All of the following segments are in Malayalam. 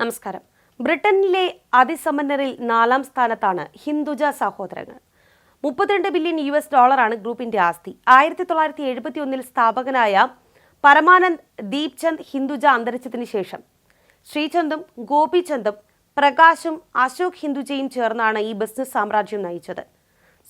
നമസ്കാരം. ബ്രിട്ടനിലെ അതിസമ്പന്നരിൽ നാലാം സ്ഥാനത്താണ് ഹിന്ദുജ സഹോദരങ്ങൾ. മുപ്പത്തിരണ്ട് ബില്യൺ യു എസ് ഡോളറാണ് ഗ്രൂപ്പിന്റെ ആസ്തി. ആയിരത്തി തൊള്ളായിരത്തി എഴുപത്തി ഒന്നിൽ സ്ഥാപകനായ പരമാനന്ദ് ദീപ്ചന്ദ് ഹിന്ദുജ അന്തരിച്ചതിന് ശേഷം ശ്രീചന്ദും ഗോപിചന്ദും പ്രകാശും അശോക് ഹിന്ദുജയും ചേർന്നാണ് ഈ ബിസിനസ് സാമ്രാജ്യം നയിച്ചത്.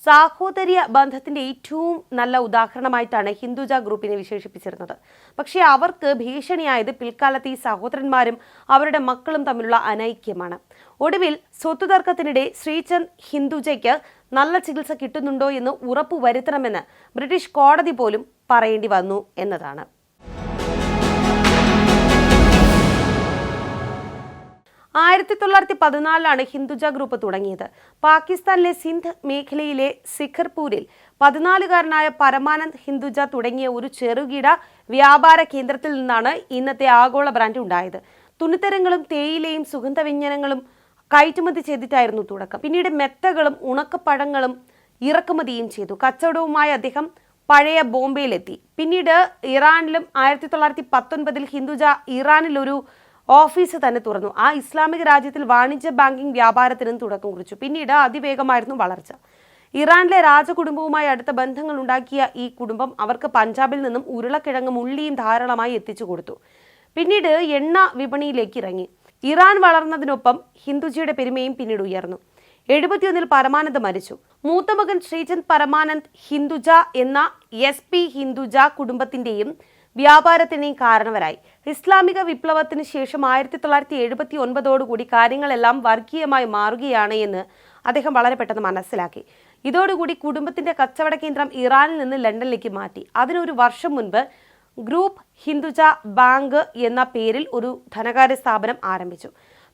സാഹോദര്യ ബന്ധത്തിന്റെ ഏറ്റവും നല്ല ഉദാഹരണമായിട്ടാണ് ഹിന്ദുജ ഗ്രൂപ്പിനെ വിശേഷിപ്പിച്ചിരുന്നത്. പക്ഷേ അവർക്ക് ഭീഷണിയായത് പിൽക്കാലത്ത് ഈ സഹോദരന്മാരും അവരുടെ മക്കളും തമ്മിലുള്ള അനൈക്യമാണ്. ഒടുവിൽ സ്വത്ത് തർക്കത്തിനിടെ ശ്രീചന്ദ് ഹിന്ദുജയ്ക്ക് നല്ല ചികിത്സ കിട്ടുന്നുണ്ടോ എന്ന് ഉറപ്പുവരുത്തണമെന്ന് ബ്രിട്ടീഷ് കോടതി പോലും പറയേണ്ടി വന്നു എന്നതാണ്. ആയിരത്തി തൊള്ളായിരത്തി പതിനാലിലാണ് ഹിന്ദുജ ഗ്രൂപ്പ് തുടങ്ങിയത്. പാകിസ്ഥാനിലെ സിന്ധ് മേഖലയിലെ സിഖർപൂരിൽ പതിനാലുകാരനായ പരമാനന്ദ് ഹിന്ദുജ തുടങ്ങിയ ഒരു ചെറുകിട വ്യാപാര കേന്ദ്രത്തിൽ നിന്നാണ് ഇന്നത്തെ ആഗോള ബ്രാൻഡ് ഉണ്ടായത്. തുണിത്തരങ്ങളും തേയിലയും സുഗന്ധവ്യഞ്ജനങ്ങളും കയറ്റുമതി ചെയ്തിട്ടായിരുന്നു തുടക്കം. പിന്നീട് മെത്തകളും ഉണക്കപ്പഴങ്ങളും ഇറക്കുമതിയും ചെയ്തു. കച്ചവടവുമായി അദ്ദേഹം പഴയ ബോംബെയിലെത്തി. പിന്നീട് ഇറാനിലും ആയിരത്തി തൊള്ളായിരത്തി പത്തൊൻപതിൽ ഹിന്ദുജ ഇറാനിലൊരു ഓഫീസ് തന്നെ തുറന്നു. ആ ഇസ്ലാമിക രാജ്യത്തിൽ വാണിജ്യ ബാങ്കിംഗ് വ്യാപാരത്തിനും തുടക്കം കുറിച്ചു. പിന്നീട് അതിവേഗമായിരുന്നു വളർച്ച. ഇറാനിലെ രാജകുടുംബവുമായി അടുത്ത ബന്ധങ്ങൾ ഉണ്ടാക്കിയ ഈ കുടുംബം അവർക്ക് പഞ്ചാബിൽ നിന്നും ഉരുളക്കിഴങ്ങും ഉള്ളിയും ധാരാളമായി എത്തിച്ചു കൊടുത്തു. പിന്നീട് എണ്ണ വിപണിയിലേക്ക് ഇറങ്ങി. ഇറാൻ വളർന്നതിനൊപ്പം ഹിന്ദുജിയുടെ പെരുമയും പിന്നീട് ഉയർന്നു. എഴുപത്തിയൊന്നിൽ പരമാനന്ദ് മരിച്ചു. മൂത്തമകൻ ശ്രീചന്ദ് പരമാനന്ദ് ഹിന്ദുജ എന്ന എസ് പി ഹിന്ദുജ കുടുംബത്തിന്റെയും വ്യാപാരത്തിനെയും കാരണവരായി. ഇസ്ലാമിക വിപ്ലവത്തിന് ശേഷം ആയിരത്തി തൊള്ളായിരത്തി എഴുപത്തി ഒൻപതോടുകൂടി കാര്യങ്ങളെല്ലാം വർഗീയമായി മാറുകയാണ് എന്ന് അദ്ദേഹം വളരെ പെട്ടെന്ന് മനസ്സിലാക്കി. ഇതോടുകൂടി കുടുംബത്തിന്റെ കച്ചവട കേന്ദ്രം ഇറാനിൽ നിന്ന് ലണ്ടനിലേക്ക് മാറ്റി. അതിനൊരു വർഷം മുൻപ് ഗ്രൂപ്പ് ഹിന്ദുജ ബാങ്ക് എന്ന പേരിൽ ഒരു ധനകാര്യ സ്ഥാപനം ആരംഭിച്ചു.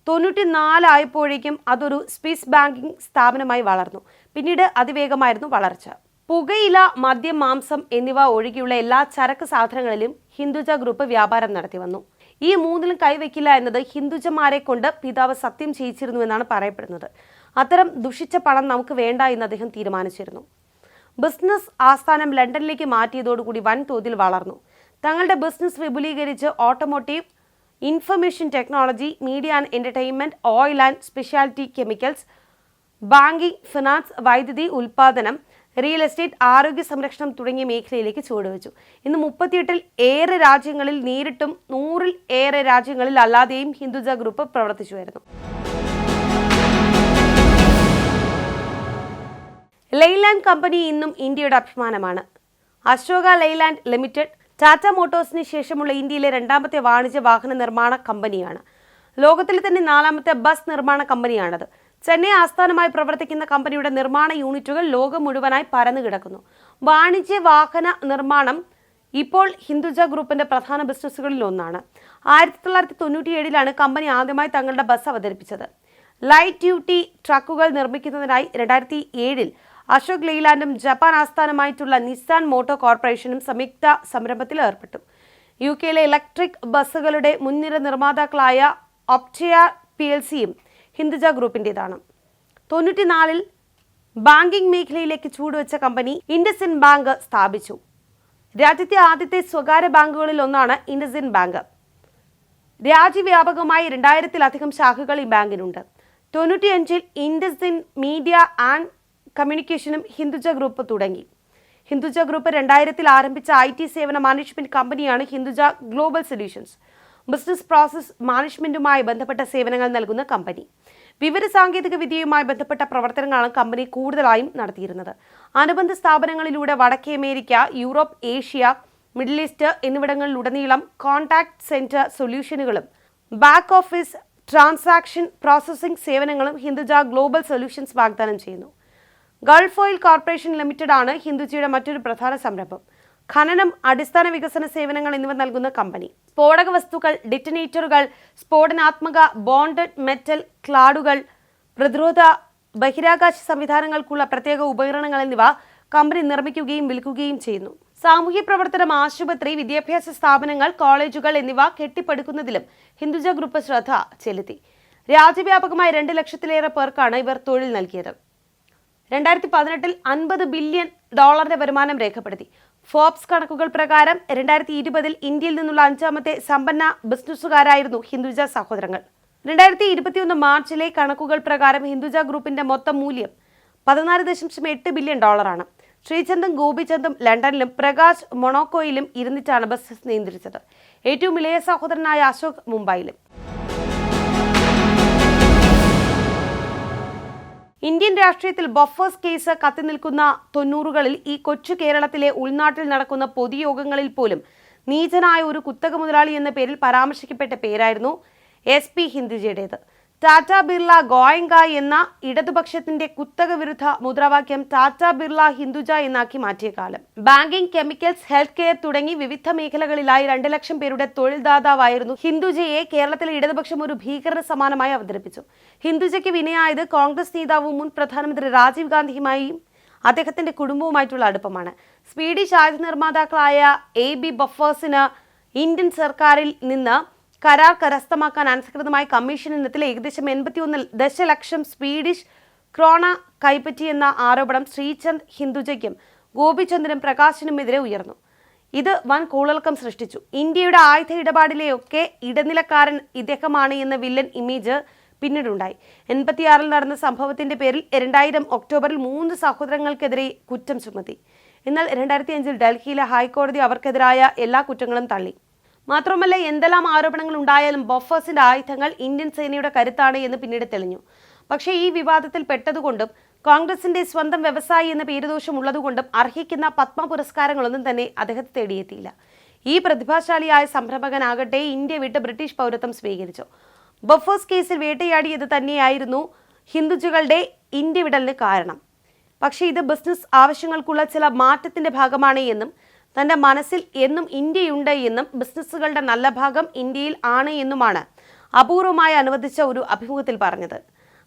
തൊണ്ണൂറ്റി നാലായപ്പോഴേക്കും അതൊരു സ്വിസ് ബാങ്കിംഗ് സ്ഥാപനമായി വളർന്നു. പിന്നീട് അതിവേഗമായിരുന്നു വളർച്ച. പുകയില മദ്യം മാംസം എന്നിവ ഒഴികെയുള്ള എല്ലാ ചരക്ക് സാധനങ്ങളിലും ഹിന്ദുജ ഗ്രൂപ്പ് വ്യാപാരം നടത്തി വന്നു. ഈ മൂന്നിലും കൈവയ്ക്കില്ല എന്നത് ഹിന്ദുജമാരെ കൊണ്ട് പിതാവ് സത്യം ചെയ്യിച്ചിരുന്നു എന്നാണ് പറയപ്പെടുന്നത്. അത്തരം ദുഷിച്ച പണം നമുക്ക് വേണ്ട എന്ന് അദ്ദേഹം തീരുമാനിച്ചിരുന്നു. ബിസിനസ് ആസ്ഥാനം ലണ്ടനിലേക്ക് മാറ്റിയതോടുകൂടി വൻതോതിൽ വളർന്നു. തങ്ങളുടെ business വിപുലീകരിച്ച് automotive information technology media and entertainment oil and speciality chemicals banking finance വൈദ്യുതി ഉൽപാദനം റിയൽ എസ്റ്റേറ്റ് ആരോഗ്യ സംരക്ഷണം തുടങ്ങിയ മേഖലയിലേക്ക് ചുവടുവെച്ചു. ഇന്ന് മുപ്പത്തിയെട്ടിൽ ഏറെ രാജ്യങ്ങളിൽ നേരിട്ടും നൂറിൽ ഏറെ രാജ്യങ്ങളിൽ അല്ലാതെയും ഹിന്ദുജ ഗ്രൂപ്പ് പ്രവർത്തിച്ചു വരുന്നു ലെയ്ലാൻഡ് കമ്പനി ഇന്നും ഇന്ത്യയുടെ അഭിമാനമാണ്. അശോക ലെയ്ലാൻഡ് ലിമിറ്റഡ് ടാറ്റ മോട്ടോഴ്സിന് ശേഷമുള്ള ഇന്ത്യയിലെ രണ്ടാമത്തെ വാണിജ്യ വാഹന നിർമ്മാണ കമ്പനിയാണ്. ലോകത്തിലെ തന്നെ നാലാമത്തെ ബസ് നിർമ്മാണ കമ്പനിയാണത്. ചെന്നൈ ആസ്ഥാനമായി പ്രവർത്തിക്കുന്ന കമ്പനിയുടെ നിർമ്മാണ യൂണിറ്റുകൾ ലോകം മുഴുവനായി പരന്നു കിടക്കുന്നു വാണിജ്യ വാഹന നിർമ്മാണം ഇപ്പോൾ ഹിന്ദുജ ഗ്രൂപ്പിന്റെ പ്രധാന ബിസിനസ്സുകളിൽ ഒന്നാണ്. ആയിരത്തി തൊള്ളായിരത്തി തൊണ്ണൂറ്റിയേഴിലാണ് കമ്പനി ആദ്യമായി തങ്ങളുടെ ബസ് അവതരിപ്പിച്ചത്. ലൈറ്റ് ഡ്യൂട്ടി ട്രക്കുകൾ നിർമ്മിക്കുന്നതിനായി രണ്ടായിരത്തി ഏഴിൽ അശോക് ലെയ്ലാൻഡും ജപ്പാൻ ആസ്ഥാനമായിട്ടുള്ള നിസാൻ മോട്ടോർ കോർപ്പറേഷനും സംയുക്ത സംരംഭത്തിൽ ഏർപ്പെട്ടു. യു കെയിലെ ഇലക്ട്രിക് ബസ്സുകളുടെ മുൻനിര നിർമ്മാതാക്കളായ ഒപ്റ്റിയ പി എൽ സിയും ഹിന്ദുജ ഗ്രൂപ്പിന്റേതാണ് തൊണ്ണൂറ്റിനാലിൽ ബാങ്കിംഗ് മേഖലയിലേക്ക് ചൂടുവെച്ച കമ്പനി ഇൻഡസിൻ ബാങ്ക് സ്ഥാപിച്ചു. രാജ്യത്തെ ആദ്യത്തെ സ്വകാര്യ ബാങ്കുകളിൽ ഒന്നാണ് ഇൻഡസിൻ ബാങ്ക്. രാജ്യവ്യാപകമായി രണ്ടായിരത്തിലധികം ശാഖകൾ ഈ ബാങ്കിനുണ്ട്. തൊണ്ണൂറ്റിയഞ്ചിൽ ഇൻഡസിൻ മീഡിയ ആൻഡ് കമ്മ്യൂണിക്കേഷനും ഹിന്ദുജ ഗ്രൂപ്പ് തുടങ്ങി. ഹിന്ദുജ ഗ്രൂപ്പ് രണ്ടായിരത്തിൽ ആരംഭിച്ച ഐ ടി സേവന മാനേജ്മെന്റ് കമ്പനിയാണ് Hinduja global solutions. Business process മാനേജ്മെന്റുമായി ബന്ധപ്പെട്ട സേവനങ്ങൾ നൽകുന്ന കമ്പനി. വിവര സാങ്കേതിക വിദ്യയുമായി ബന്ധപ്പെട്ട പ്രവർത്തനങ്ങളാണ് കമ്പനി കൂടുതലായും നടത്തിയിരുന്നത്. അനുബന്ധ സ്ഥാപനങ്ങളിലൂടെ വടക്കേ America Europe Asia Middle East എന്നിവിടങ്ങളിലുടനീളം contact centre സൊല്യൂഷനുകളും ബാക്ക് ഓഫീസ് ട്രാൻസാക്ഷൻ പ്രോസസ്സിംഗ് സേവനങ്ങളും ഹിന്ദുജ ഗ്ലോബൽ സൊല്യൂഷൻസ് വാഗ്ദാനം ചെയ്യുന്നു. ഗൾഫ് ഓയിൽ കോർപ്പറേഷൻ ലിമിറ്റഡാണ് ഹിന്ദുജയുടെ മറ്റൊരു പ്രധാന സംരംഭം. ഖനനം അടിസ്ഥാന വികസന സേവനങ്ങൾ എന്നിവ നൽകുന്ന കമ്പനി. സ്ഫോടക വസ്തുക്കൾ ഡിറ്റനേറ്ററുകൾ സ്ഫോടനാത്മക ബോണ്ടഡ് മെറ്റൽ ക്ലാഡുകൾ പ്രതിരോധ ബഹിരാകാശ സംവിധാനങ്ങൾക്കുള്ള പ്രത്യേക ഉപകരണങ്ങൾ എന്നിവ കമ്പനി നിർമ്മിക്കുകയും വിൽക്കുകയും ചെയ്യുന്നു. സാമൂഹ്യ പ്രവർത്തനം ആശുപത്രി വിദ്യാഭ്യാസ സ്ഥാപനങ്ങൾ കോളേജുകൾ എന്നിവ കെട്ടിപ്പടുക്കുന്നതിലും ഹിന്ദുജ ഗ്രൂപ്പ് ശ്രദ്ധ ചെലുത്തി. രാജ്യവ്യാപകമായി രണ്ട് ലക്ഷത്തിലേറെ പേർക്കാണ് ഇവർ തൊഴിൽ നൽകിയത്. രണ്ടായിരത്തി പതിനെട്ടിൽ അൻപത് ബില്യൺ ഡോളറിന്റെ വരുമാനം രേഖപ്പെടുത്തി. ഫോബ്സ് കണക്കുകൾ പ്രകാരം രണ്ടായിരത്തി ഇരുപതിൽ ഇന്ത്യയിൽ നിന്നുള്ള അഞ്ചാമത്തെ സമ്പന്ന ബിസിനസ്സുകാരായിരുന്നു ഹിന്ദുജ സഹോദരങ്ങൾ. രണ്ടായിരത്തി ഇരുപത്തിയൊന്ന് മാർച്ചിലെ കണക്കുകൾ പ്രകാരം ഹിന്ദുജ ഗ്രൂപ്പിന്റെ മൊത്തം മൂല്യം പതിനാല് ദശാംശം എട്ട് ബില്യൺ ഡോളറാണ്. ശ്രീചന്ദും ഗോപിചന്ദും ലണ്ടനിലും പ്രകാശ് മൊണോക്കോയിലും ഇരുന്നിട്ടാണ് ബിസിനസ് നിയന്ത്രിച്ചത്. ഏറ്റവും ഇളയ സഹോദരനായ അശോക് മുംബൈയിലും. ഇന്ത്യൻ രാഷ്ട്രീയത്തിൽ ബഫേഴ്സ് കേസ് കത്തിനിൽക്കുന്ന തൊണ്ണൂറുകളിൽ ഈ കൊച്ചു കേരളത്തിലെ ഉൾനാട്ടിൽ നടക്കുന്ന പൊതുയോഗങ്ങളിൽ പോലും നീചനായ ഒരു കുത്തക മുതലാളി എന്ന പേരിൽ പരാമർശിക്കപ്പെട്ട പേരായിരുന്നു എസ് പി ഹിന്ദുജയുടേത്. ടാറ്റ ബിർള ഗോയങ്ക എന്ന ഇടതുപക്ഷത്തിന്റെ കുത്തക വിരുദ്ധ മുദ്രാവാക്യം ടാറ്റ ബിർള ഹിന്ദുജ എന്നാക്കി മാറ്റിയ കാലം. ബാങ്കിംഗ് കെമിക്കൽസ് ഹെൽത്ത് കെയർ തുടങ്ങി വിവിധ മേഖലകളിലായി രണ്ട് ലക്ഷം പേരുടെ തൊഴിൽദാതാവായിരുന്നു ഹിന്ദുജയെ കേരളത്തിലെ ഇടതുപക്ഷം ഒരു ഭീകരന് സമാനമായി അവതരിപ്പിച്ചു. ഹിന്ദുജയ്ക്ക് വിനയായത് കോൺഗ്രസ് നേതാവും മുൻ പ്രധാനമന്ത്രി രാജീവ് ഗാന്ധിയുമായും അദ്ദേഹത്തിന്റെ കുടുംബവുമായിട്ടുള്ള അടുപ്പമാണ്. സ്വീഡിഷ് ആയുധ നിർമ്മാതാക്കളായ എ ബി ബഫേഴ്സിന് ഇന്ത്യൻ സർക്കാരിൽ നിന്ന് കരാർ കരസ്ഥമാക്കാൻ അനധികൃതമായി കമ്മീഷൻ ഇനത്തിൽ ഏകദേശം എൺപത്തിയൊന്ന് ദശലക്ഷം സ്വീഡിഷ് ക്രോണ കൈപ്പറ്റിയെന്ന ആരോപണം ശ്രീചന്ദ് ഹിന്ദുജയ്ക്കും ഗോപിചന്ദിനും പ്രകാശിനുമെതിരെ ഉയർന്നു. ഇത് വൻ കൂളൽക്കം സൃഷ്ടിച്ചു. ഇന്ത്യയുടെ ആയുധ ഇടപാടിലെയൊക്കെ ഇടനിലക്കാരൻ ഇദ്ദേഹമാണ് എന്ന വില്ലൻ ഇമേജ് പിന്നീടുണ്ടായി. എൺപത്തിയാറിൽ നടന്ന സംഭവത്തിന്റെ പേരിൽ രണ്ടായിരം ഒക്ടോബറിൽ മൂന്ന് സഹോദരങ്ങൾക്കെതിരെ കുറ്റം ചുമത്തി. എന്നാൽ രണ്ടായിരത്തി അഞ്ചിൽ ഡൽഹിയിലെ ഹൈക്കോടതി അവർക്കെതിരായ എല്ലാ കുറ്റങ്ങളും തള്ളി. മാത്രമല്ല എന്തെല്ലാം ആരോപണങ്ങൾ ഉണ്ടായാലും ബൊഫേഴ്സിന്റെ ആയുധങ്ങൾ ഇന്ത്യൻ സേനയുടെ കരുത്താണ് എന്ന് പിന്നീട് തെളിഞ്ഞു. പക്ഷേ ഈ വിവാദത്തിൽ പെട്ടതുകൊണ്ടും കോൺഗ്രസിന്റെ സ്വന്തം വ്യവസായി എന്ന പേരുദോഷം ഉള്ളതുകൊണ്ടും അർഹിക്കുന്ന പത്മ പുരസ്കാരങ്ങളൊന്നും തന്നെ അദ്ദേഹത്തെ തേടിയെത്തിയില്ല. ഈ പ്രതിഭാശാലിയായ സംരംഭകനാകട്ടെ ഇന്ത്യ വിട്ട് ബ്രിട്ടീഷ് പൗരത്വം സ്വീകരിച്ചു. ബൊഫേഴ്സ് കേസിൽ വേട്ടയാടിയത് തന്നെയായിരുന്നു ഹിന്ദുജുകളുടെ ഇന്ത്യ വിടലിന് കാരണം. പക്ഷേ ഇത് ബിസിനസ് ആവശ്യങ്ങൾക്കുള്ള ചില മാറ്റത്തിന്റെ ഭാഗമാണ് എന്നും തന്റെ മനസ്സിൽ എന്നും ഇന്ത്യയുണ്ട് എന്നും ബിസിനസ്സുകളുടെ നല്ല ഭാഗം ഇന്ത്യയിൽ ആണ് എന്നുമാണ് അപൂർവമായി അനുവദിച്ച ഒരു അഭിമുഖത്തിൽ പറഞ്ഞത്.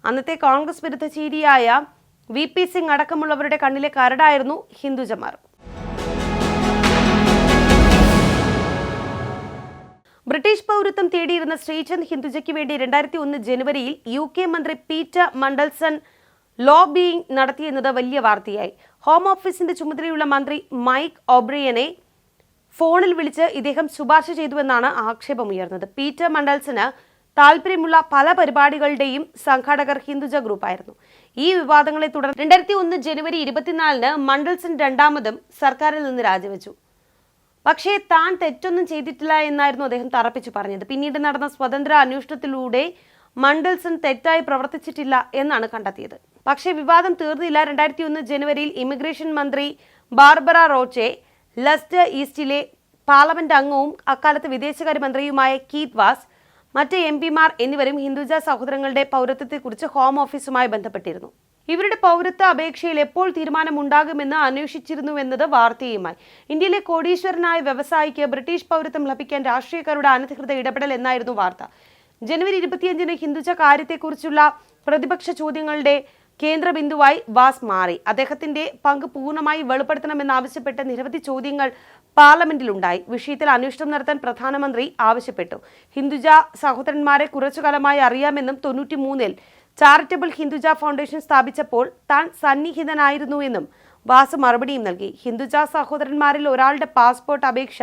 അന്നത്തെ കോൺഗ്രസ് വിരുദ്ധ ചീരിയായ വി പി സിംഗ് അടക്കമുള്ളവരുടെ കണ്ണിലെ കരടായിരുന്നു ഹിന്ദുജമാർ ബ്രിട്ടീഷ് പൗരത്വം തേടിയിരുന്ന ശ്രീചന്ദ് ഹിന്ദുജയ്ക്ക് വേണ്ടി രണ്ടായിരത്തി ഒന്ന് ജനുവരിയിൽ യു കെ മന്ത്രി പീറ്റർ മണ്ഡൽസൺ ലോബിയിങ് നടത്തിയെന്നത് വലിയ വാർത്തയായി. ഹോം ഓഫീസിന്റെ ചുമതലയുള്ള മന്ത്രി മൈക്ക് ഒബ്രിയനെ ഫോണിൽ വിളിച്ച് ഇദ്ദേഹം ശുപാർശ ചെയ്തുവെന്നാണ് ആക്ഷേപമുയർന്നത്. പീറ്റർ മണ്ടൽസിന് താല്പര്യമുള്ള പല പരിപാടികളുടെയും സംഘാടകർ ഹിന്ദുജ ഗ്രൂപ്പായിരുന്നു. ഈ വിവാദങ്ങളെ തുടർന്ന് രണ്ടായിരത്തി ഒന്ന് ജനുവരി ഇരുപത്തിനാലിന് മണ്ടൽസൺ രണ്ടാമതും സർക്കാരിൽ നിന്ന് രാജിവെച്ചു. പക്ഷേ താൻ തെറ്റൊന്നും ചെയ്തിട്ടില്ല എന്നായിരുന്നു അദ്ദേഹം തറപ്പിച്ചു പറഞ്ഞത്. പിന്നീട് നടന്ന സ്വതന്ത്ര അന്വേഷണത്തിലൂടെ മണ്ടൽസൺ തെറ്റായി പ്രവർത്തിച്ചിട്ടില്ല എന്നാണ് കണ്ടെത്തിയത്. പക്ഷേ വിവാദം തീർന്നില്ല. രണ്ടായിരത്തി ഒന്ന് ജനുവരിയിൽ ഇമിഗ്രേഷൻ മന്ത്രി ബാർബറ റോച്ചെ ലസ്റ്റ് ഈസ്റ്റിലെ പാർലമെന്റ് അംഗവും അക്കാലത്ത് വിദേശകാര്യമന്ത്രിയുമായ കീത് വാസ് മറ്റ് എം പിമാർ എന്നിവരും ഹിന്ദുജ സഹോദരങ്ങളുടെ പൗരത്വത്തെക്കുറിച്ച് ഹോം ഓഫീസുമായി ബന്ധപ്പെട്ടിരുന്നു. ഇവരുടെ പൗരത്വ അപേക്ഷയിൽ എപ്പോൾ തീരുമാനമുണ്ടാകുമെന്ന് അന്വേഷിച്ചിരുന്നുവെന്നത് വാർത്തയുമായി. ഇന്ത്യയിലെ കോടീശ്വരനായ വ്യവസായിക്ക് ബ്രിട്ടീഷ് പൗരത്വം ലഭിക്കാൻ രാഷ്ട്രീയക്കാരുടെ അനധികൃത ഇടപെടൽ എന്നായിരുന്നു വാർത്ത. ജനുവരി ഇരുപത്തിയഞ്ചിന് ഹിന്ദുജ കാര്യത്തെക്കുറിച്ചുള്ള പ്രതിപക്ഷ ചോദ്യങ്ങളുടെ കേന്ദ്രബിന്ദുവായി വാസ് മാറി. അദ്ദേഹത്തിന്റെ പങ്ക് പൂർണമായി വെളിപ്പെടുത്തണമെന്നാവശ്യപ്പെട്ട് നിരവധി ചോദ്യങ്ങൾ പാർലമെന്റിലുണ്ടായി. വിഷയത്തിൽ അന്വേഷണം നടത്താൻ പ്രധാനമന്ത്രി ആവശ്യപ്പെട്ടു. ഹിന്ദുജ സഹോദരന്മാരെ കുറച്ചുകാലമായി അറിയാമെന്നും തൊണ്ണൂറ്റി മൂന്നിൽ ചാരിറ്റബിൾ ഹിന്ദുജ ഫൗണ്ടേഷൻ സ്ഥാപിച്ചപ്പോൾ താൻ സന്നിഹിതനായിരുന്നു എന്നും വാസ് മറുപടിയും നൽകി. ഹിന്ദുജ സഹോദരന്മാരിൽ ഒരാളുടെ പാസ്പോർട്ട് അപേക്ഷ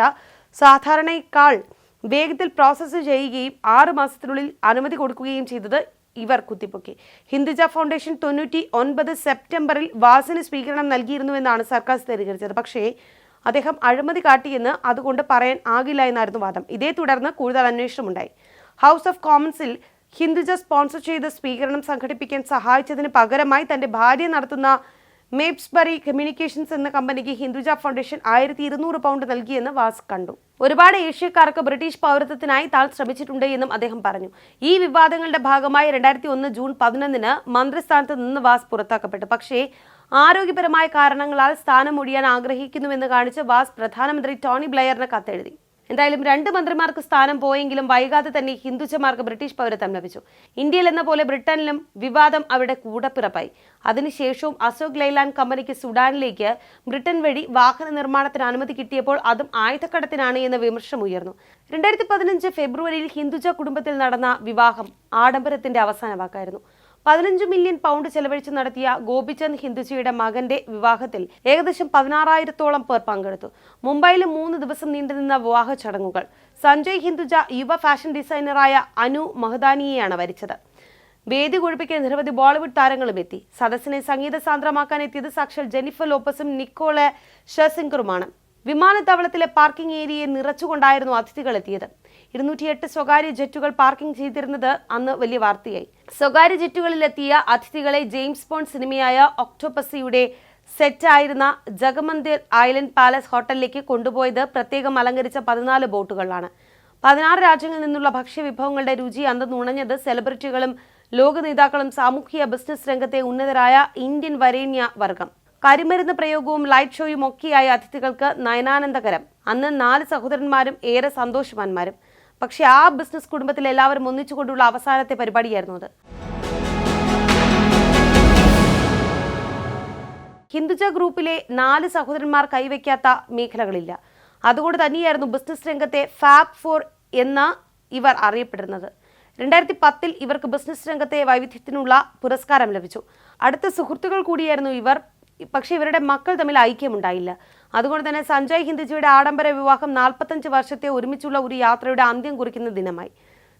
സാധാരണയേക്കാൾ വേഗത്തിൽ പ്രോസസ്സ് ചെയ്യുകയും ആറു മാസത്തിനുള്ളിൽ അനുമതി കൊടുക്കുകയും ചെയ്തത് ഇവർ കുത്തിപ്പൊക്കി. ഹിന്ദുജ ഫൗണ്ടേഷൻ തൊണ്ണൂറ്റി ഒൻപത് സെപ്റ്റംബറിൽ വാസിന് സ്വീകരണം നൽകിയിരുന്നുവെന്നാണ് സർക്കാർ സ്ഥിരീകരിച്ചത്. പക്ഷേ അദ്ദേഹം അഴിമതി കാട്ടിയെന്ന് അതുകൊണ്ട് പറയാൻ ആകില്ല എന്നായിരുന്നു വാദം. ഇതേ തുടർന്ന് കൂടുതൽ അന്വേഷണമുണ്ടായി. ഹൗസ് ഓഫ് കോമൺസിൽ ഹിന്ദുജ സ്പോൺസർ ചെയ്ത സ്വീകരണം സംഘടിപ്പിക്കാൻ സഹായിച്ചതിന് പകരമായി തന്റെ ഭാര്യ നടത്തുന്ന മേപ്സ്ബറി കമ്മ്യൂണിക്കേഷൻസ് എന്ന കമ്പനിക്ക് ഹിന്ദുജ ഫൗണ്ടേഷൻ ആയിരത്തി ഇരുന്നൂറ് പൗണ്ട് നൽകിയെന്ന് വാസ് കണ്ടു. ഒരുപാട് ഏഷ്യക്കാർക്ക് ബ്രിട്ടീഷ് പൗരത്വത്തിനായി താൻ ശ്രമിച്ചിട്ടുണ്ട് എന്നും അദ്ദേഹം പറഞ്ഞു. ഈ വിവാദങ്ങളുടെ ഭാഗമായി രണ്ടായിരത്തി ഒന്ന് ജൂൺ പതിനൊന്നിന് മന്ത്രിസ്ഥാനത്ത് നിന്ന് വാസ് പുറത്താക്കപ്പെട്ടു. പക്ഷേ ആരോഗ്യപരമായ കാരണങ്ങളാൽ സ്ഥാനം ഒഴിയാൻ ആഗ്രഹിക്കുന്നുവെന്ന് കാണിച്ച് വാസ് പ്രധാനമന്ത്രി ടോണി ബ്ലെയറിന് കത്തെഴുതി. എന്തായാലും രണ്ട് മന്ത്രിമാർക്ക് സ്ഥാനം പോയെങ്കിലും വൈകാതെ തന്നെ ഹിന്ദുജമാർക്ക് ബ്രിട്ടീഷ് പൗരത്വം ലഭിച്ചു. ഇന്ത്യയിൽ എന്ന പോലെ ബ്രിട്ടനിലും വിവാദം അവിടെ കൂടപ്പിറപ്പായി. അതിനുശേഷവും അശോക് ലൈലാൻഡ് കമ്പനിക്ക് സുഡാനിലേക്ക് ബ്രിട്ടൻ വഴി വാഹന നിർമ്മാണത്തിന് അനുമതി കിട്ടിയപ്പോൾ അതും ആയുധക്കടത്തിനാണ് എന്ന വിമർശനം ഉയർന്നു. രണ്ടായിരത്തി പതിനഞ്ച് ഫെബ്രുവരിയിൽ ഹിന്ദുജ കുടുംബത്തിൽ നടന്ന വിവാഹം ആഡംബരത്തിന്റെ അവസാന വാക്കായിരുന്നു. പതിനഞ്ച് മില്യൺ പൗണ്ട് ചെലവഴിച്ച് നടത്തിയ ഗോപിചന്ദ് ഹിന്ദുജിയുടെ മകന്റെ വിവാഹത്തിൽ ഏകദേശം പതിനാറായിരത്തോളം പേർ പങ്കെടുത്തു. മുംബൈയിൽ മൂന്ന് ദിവസം നീണ്ടുനിന്ന വിവാഹ ചടങ്ങുകൾ. സഞ്ജയ് ഹിന്ദുജ യുവ ഫാഷൻ ഡിസൈനറായ അനു മഹദാനിയെയാണ് വരിച്ചത്. വേദി കൊഴുപ്പിക്കാൻ നിരവധി ബോളിവുഡ് താരങ്ങളും എത്തി. സദസ്സിനെ സംഗീത സാന്ദ്രമാക്കാൻ എത്തിയത് സാക്ഷാൽ ജെനിഫർ ലോപ്പസും നിക്കോളെ ഷെസിംഗറുമാണ്. വിമാനത്താവളത്തിലെ പാർക്കിംഗ് ഏരിയയെ നിറച്ചുകൊണ്ടായിരുന്നു അതിഥികൾ എത്തിയത്. ഇരുന്നൂറ്റിയെട്ട് സ്വകാര്യ ജെറ്റുകൾ പാർക്കിംഗ് ചെയ്തിരുന്നത് അന്ന് വലിയ വാർത്തയായി. സ്വകാര്യ ജെറ്റുകളിലെത്തിയ അതിഥികളെ ജെയിംസ് ബോണ്ട് സിനിമയായ ഒക്ടോപസിയുടെ സെറ്റായിരുന്ന ജഗമന്ദിർ ഐലൻഡ് പാലസ് ഹോട്ടലിലേക്ക് കൊണ്ടുപോയത് പ്രത്യേകം അലങ്കരിച്ച പതിനാല് ബോട്ടുകളാണ്. പതിനാറ് രാജ്യങ്ങളിൽ നിന്നുള്ള ഭക്ഷ്യ ഭക്ഷ്യവിഭവങ്ങളുടെ രുചി അന്ന് നുണഞ്ഞത് സെലിബ്രിറ്റികളും ലോക നേതാക്കളും സാമൂഹിക ബിസിനസ് രംഗത്തെ ഉന്നതരായ ഇന്ത്യൻ വരേണ്യ വർഗം. കരിമരുന്ന് പ്രയോഗവും ലൈറ്റ് ഷോയും ഒക്കെയായ അതിഥികൾക്ക് നയനാനന്ദകരം. അന്ന് നാല് സഹോദരന്മാരും ഏറെ സന്തോഷവാന്മാരും. പക്ഷെ ആ ബിസിനസ് കുടുംബത്തിൽ എല്ലാവരും ഒന്നിച്ചുകൊണ്ടുള്ള അവസാനത്തെ പരിപാടിയായിരുന്നു അത്. ഹിന്ദുജ ഗ്രൂപ്പിലെ നാല് സഹോദരന്മാർ കൈവയ്ക്കാത്ത മേഖലകളില്ല. അതുകൊണ്ട് തന്നെയായിരുന്നു ബിസിനസ് രംഗത്തെ ഫാബ് ഫോർ എന്ന ഇവർ അറിയപ്പെടുന്നത്. രണ്ടായിരത്തി പത്തിൽ ഇവർക്ക് ബിസിനസ് രംഗത്തെ വൈവിധ്യത്തിനുള്ള പുരസ്കാരം ലഭിച്ചു. അടുത്ത സുഹൃത്തുക്കൾ കൂടിയായിരുന്നു ഇവർ. പക്ഷേ ഇവരുടെ മക്കൾ തമ്മിൽ ഐക്യമുണ്ടായില്ല. അതുകൊണ്ട് തന്നെ സഞ്ജയ് ഹിന്ദുജിയുടെ ആഡംബര വിവാഹം നാൽപ്പത്തഞ്ച് വർഷത്തെ ഒരുമിച്ചുള്ള ഒരു യാത്രയുടെ അന്ത്യം കുറിക്കുന്ന ദിനമായി.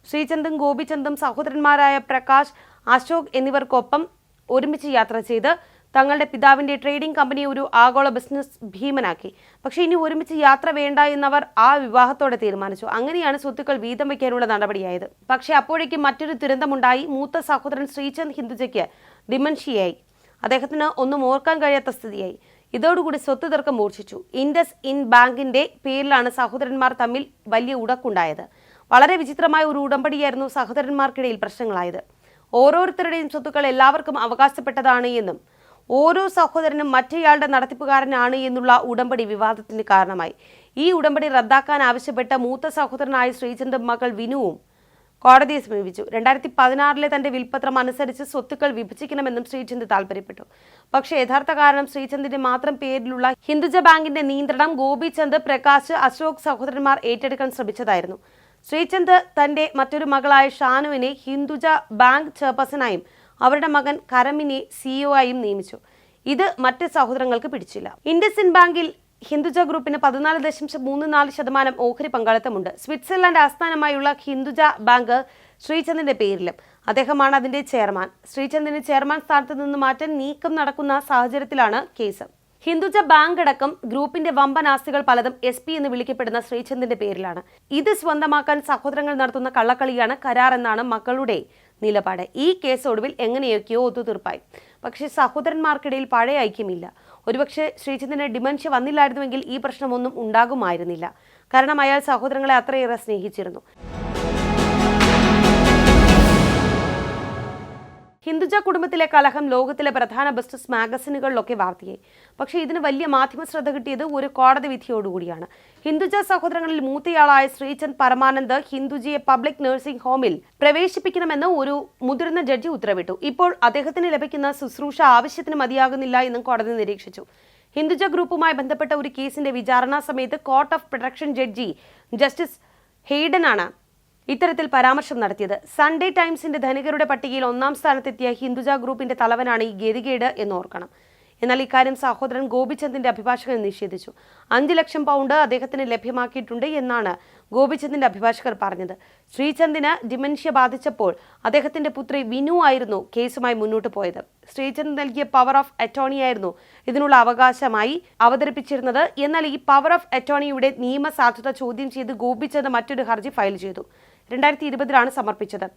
ശ്രീചന്ദും ഗോപിചന്ദും സഹോദരന്മാരായ പ്രകാശ് അശോക് എന്നിവർക്കൊപ്പം ഒരുമിച്ച് യാത്ര ചെയ്ത് തങ്ങളുടെ പിതാവിന്റെ ട്രേഡിംഗ് കമ്പനി ഒരു ആഗോള ബിസിനസ് ഭീമനാക്കി. പക്ഷേ ഇനി ഒരുമിച്ച് യാത്ര വേണ്ട എന്നവർ ആ വിവാഹത്തോടെ തീരുമാനിച്ചു. അങ്ങനെയാണ് സ്വത്തുക്കൾ വീതം വയ്ക്കാനുള്ള നടപടിയായത്. പക്ഷേ അപ്പോഴേക്കും മറ്റൊരു ദുരന്തമുണ്ടായി. മൂത്ത സഹോദരൻ ശ്രീചന്ദ് ഹിന്ദുജയ്ക്ക് ഡിമൻഷിയായി അദ്ദേഹത്തിന് ഒന്നും ഓർക്കാൻ കഴിയാത്ത സ്ഥിതിയായി. ഇതോടുകൂടി സ്വത്ത് തർക്കം മൂർച്ഛിച്ചു. ഇൻഡസ് ഇൻ ബാങ്കിന്റെ പേരിലാണ് സഹോദരന്മാർ തമ്മിൽ വലിയ ഉടക്കുണ്ടായത്. വളരെ വിചിത്രമായ ഒരു ഉടമ്പടിയായിരുന്നു സഹോദരന്മാർക്കിടയിൽ പ്രശ്നങ്ങളായത്. ഓരോരുത്തരുടെയും സ്വത്തുക്കൾ എല്ലാവർക്കും അവകാശപ്പെട്ടതാണ് എന്നും ഓരോ സഹോദരനും മറ്റേയാളുടെ നടത്തിപ്പുകാരനാണ് എന്നുള്ള ഉടമ്പടി വിവാദത്തിന് കാരണമായി. ഈ ഉടമ്പടി റദ്ദാക്കാൻ ആവശ്യപ്പെട്ട മൂത്ത സഹോദരനായ ശ്രീചന്ദ് മകൾ വിനുവും കോടതിയെ സമീപിച്ചു. രണ്ടായിരത്തി പതിനാറിലെ തന്റെ വിൽപത്രം അനുസരിച്ച് സ്വത്തുക്കൾ വിഭജിക്കണമെന്നും ശ്രീചന്ദ് താൽപര്യപ്പെട്ടു. പക്ഷേ യഥാർത്ഥ കാരണം ശ്രീചന്ദിന്റെ മാത്രം പേരിലുള്ള ഹിന്ദുജ ബാങ്കിന്റെ നിയന്ത്രണം ഗോപിചന്ദ് പ്രകാശ് അശോക് സഹോദരന്മാർ ഏറ്റെടുക്കാൻ ശ്രമിച്ചതായിരുന്നു. ശ്രീചന്ദ് തന്റെ മറ്റൊരു മകളായ ഷാനുവിനെ ഹിന്ദുജ ബാങ്ക് ചെയർപേഴ്സണായും അവരുടെ മകൻ കരമിനെ സിഇഒ ആയും നിയമിച്ചു. ഇത് മറ്റ് സഹോദരങ്ങൾക്ക് പിടിച്ചില്ല. ഇൻഡസിൻ ബാങ്കിൽ ഹിന്ദുജ ഗ്രൂപ്പിന് പതിനാല് ദശാംശം മൂന്ന് നാല് ശതമാനം ഓഹരി പങ്കാളിത്തമുണ്ട്. സ്വിറ്റ്സർലൻഡ് ആസ്ഥാനമായുള്ള ഹിന്ദുജ ബാങ്ക് ശ്രീചന്ദിന്റെ പേരിലും അദ്ദേഹമാണ് അതിന്റെ ചെയർമാൻ. ശ്രീചന്ദിനെ ചെയർമാൻ സ്ഥാനത്ത് നിന്ന് മാറ്റാൻ നീക്കം നടക്കുന്ന സാഹചര്യത്തിലാണ് കേസ്. ഹിന്ദുജ ബാങ്ക് അടക്കം ഗ്രൂപ്പിന്റെ വമ്പൻ ആസ്തികൾ പലതും എസ് പി എന്ന് വിളിക്കപ്പെടുന്ന ശ്രീചന്ദിന്റെ പേരിലാണ്. ഇത് സ്വന്തമാക്കാൻ സഹോദരങ്ങൾ നടത്തുന്ന കള്ളക്കളിയാണ് കരാർ എന്നാണ് മക്കളുടെ നിലപാട്. ഈ കേസ് ഒടുവിൽ എങ്ങനെയൊക്കെയോ ഒത്തുതീർപ്പായി. പക്ഷേ സഹോദരന്മാർക്കിടയിൽ പഴയ ഐക്യമില്ല. ഒരുപക്ഷെ ശ്രീജിത്തിന് ഡിമൻഷ്യ വന്നില്ലായിരുന്നുവെങ്കിൽ ഈ പ്രശ്നമൊന്നും ഉണ്ടാകുമായിരുന്നില്ല. കാരണം അയാൾ സഹോദരങ്ങളെ അത്രയേറെ സ്നേഹിച്ചിരുന്നു. ഹിന്ദുജ കുടുംബത്തിലെ കലഹം ലോകത്തിലെ പ്രധാന ബിസിനസ് മാഗസിനുകളിലൊക്കെ വാർത്തയായി. പക്ഷേ ഇതിന് വലിയ മാധ്യമ ശ്രദ്ധ കിട്ടിയത് ഒരു കോടതി വിധിയോടുകൂടിയാണ്. ഹിന്ദുജ സഹോദരങ്ങളിൽ മൂത്തയാളായ ശ്രീചന്ദ് പരമാനന്ദ് ഹിന്ദുജിയെ പബ്ലിക് നഴ്സിംഗ് ഹോമിൽ പ്രവേശിപ്പിക്കണമെന്ന് ഒരു മുതിർന്ന ജഡ്ജി ഉത്തരവിട്ടു. ഇപ്പോൾ അദ്ദേഹത്തിന് ലഭിക്കുന്ന ശുശ്രൂഷ ആവശ്യത്തിന് മതിയാകുന്നില്ല എന്നും കോടതി നിരീക്ഷിച്ചു. ഹിന്ദുജ ഗ്രൂപ്പുമായി ബന്ധപ്പെട്ട ഒരു കേസിന്റെ വിചാരണ സമയത്ത് court of protection judge justice ഹെയ്ഡനാണ് ഇത്തരത്തിൽ പരാമർശം നടത്തിയത്. സൺഡേ ടൈംസിന്റെ ധനികരുടെ പട്ടികയിൽ ഒന്നാം സ്ഥാനത്തെത്തിയ ഹിന്ദുജ ഗ്രൂപ്പിന്റെ തലവനാണ് ഈ ഗതികേട് എന്ന് ഓർക്കണം. എന്നാൽ ഇക്കാര്യം സഹോദരൻ ഗോപിചന്ദിന്റെ അഭിഭാഷകൻ നിഷേധിച്ചു. അഞ്ച് ലക്ഷം പൗണ്ട് അദ്ദേഹത്തിന് ലഭ്യമാക്കിയിട്ടുണ്ട് എന്നാണ് ഗോപിചന്ദിന്റെ അഭിഭാഷകർ പറഞ്ഞത്. ശ്രീചന്ദിന് ഡിമെൻഷ്യ ബാധിച്ചപ്പോൾ അദ്ദേഹത്തിന്റെ പുത്രി വിനു ആയിരുന്നു കേസുമായി മുന്നോട്ട് പോയത്. ശ്രീചന്ദ് നൽകിയ പവർ ഓഫ് അറ്റോർണി ആയിരുന്നു ഇതിനുള്ള അവകാശമായി അവതരിപ്പിച്ചിരുന്നത്. എന്നാൽ ഈ പവർ ഓഫ് അറ്റോർണിയുടെ നിയമസാധുത ചോദ്യം ചെയ്ത് ഗോപിചന്ദ് മറ്റൊരു ഹർജി ഫയൽ ചെയ്തു. രണ്ടായിരത്തി ഇരുപതിലാണ് സമർപ്പിച്ചത്.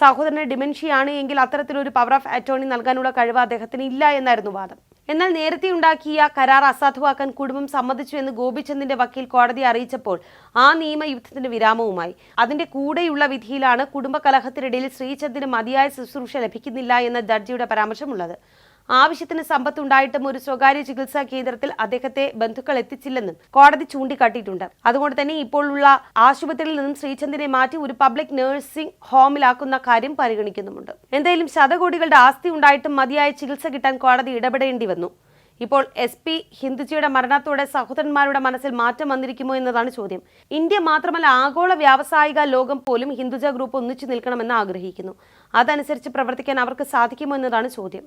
സഹോദരന് ഡിമെൻഷ്യയാണ് എങ്കിൽ അത്തരത്തിലൊരു പവർ ഓഫ് അറ്റോർണി നൽകാനുള്ള കഴിവ് അദ്ദേഹത്തിന് ഇല്ല എന്നായിരുന്നു വാദം. എന്നാൽ നേരത്തെ ഉണ്ടാക്കിയ കരാർ അസാധുവാക്കാൻ കുടുംബം സമ്മതിച്ചു എന്ന് ഗോപിചന്ദിന്റെ വക്കീൽ കോടതി അറിയിച്ചപ്പോൾ ആ നിയമയുദ്ധത്തിന്റെ വിരാമവുമായി. അതിന്റെ കൂടെയുള്ള വിധിയിലാണ് കുടുംബ കലഹത്തിനിടയിൽ ശ്രീചന്ദിന് മതിയായ ശുശ്രൂഷ ലഭിക്കുന്നില്ല എന്ന ജഡ്ജിയുടെ പരാമർശമുള്ളത്. ആവശ്യത്തിന് സമ്പത്തുണ്ടായിട്ടും ഒരു സ്വകാര്യ ചികിത്സാ കേന്ദ്രത്തിൽ അദ്ദേഹത്തെ ബന്ധുക്കൾ എത്തിച്ചില്ലെന്നും കോടതി ചൂണ്ടിക്കാട്ടിയിട്ടുണ്ട്. അതുകൊണ്ട് തന്നെ ഇപ്പോഴുള്ള ആശുപത്രിയിൽ നിന്നും ശ്രീചന്ദിനെ മാറ്റി ഒരു പബ്ലിക് നഴ്സിംഗ് ഹോമിലാക്കുന്ന കാര്യം പരിഗണിക്കുന്നുമുണ്ട്. എന്തായാലും ശതകോടികളുടെ ആസ്തി ഉണ്ടായിട്ടും മതിയായ ചികിത്സ കിട്ടാൻ കോടതി ഇടപെടേണ്ടി വന്നു. ഇപ്പോൾ എസ് പി ഹിന്ദുജിയുടെ മരണത്തോടെ സഹോദരന്മാരുടെ മനസ്സിൽ മാറ്റം വന്നിരിക്കുമോ എന്നതാണ് ചോദ്യം. ഇന്ത്യ മാത്രമല്ല ആഗോള വ്യാവസായിക ലോകം പോലും ഹിന്ദുജ ഗ്രൂപ്പ് ഒന്നിച്ചു നിൽക്കണമെന്ന് ആഗ്രഹിക്കുന്നു. അതനുസരിച്ച് പ്രവർത്തിക്കാൻ അവർക്ക് സാധിക്കുമോ എന്നതാണ് ചോദ്യം.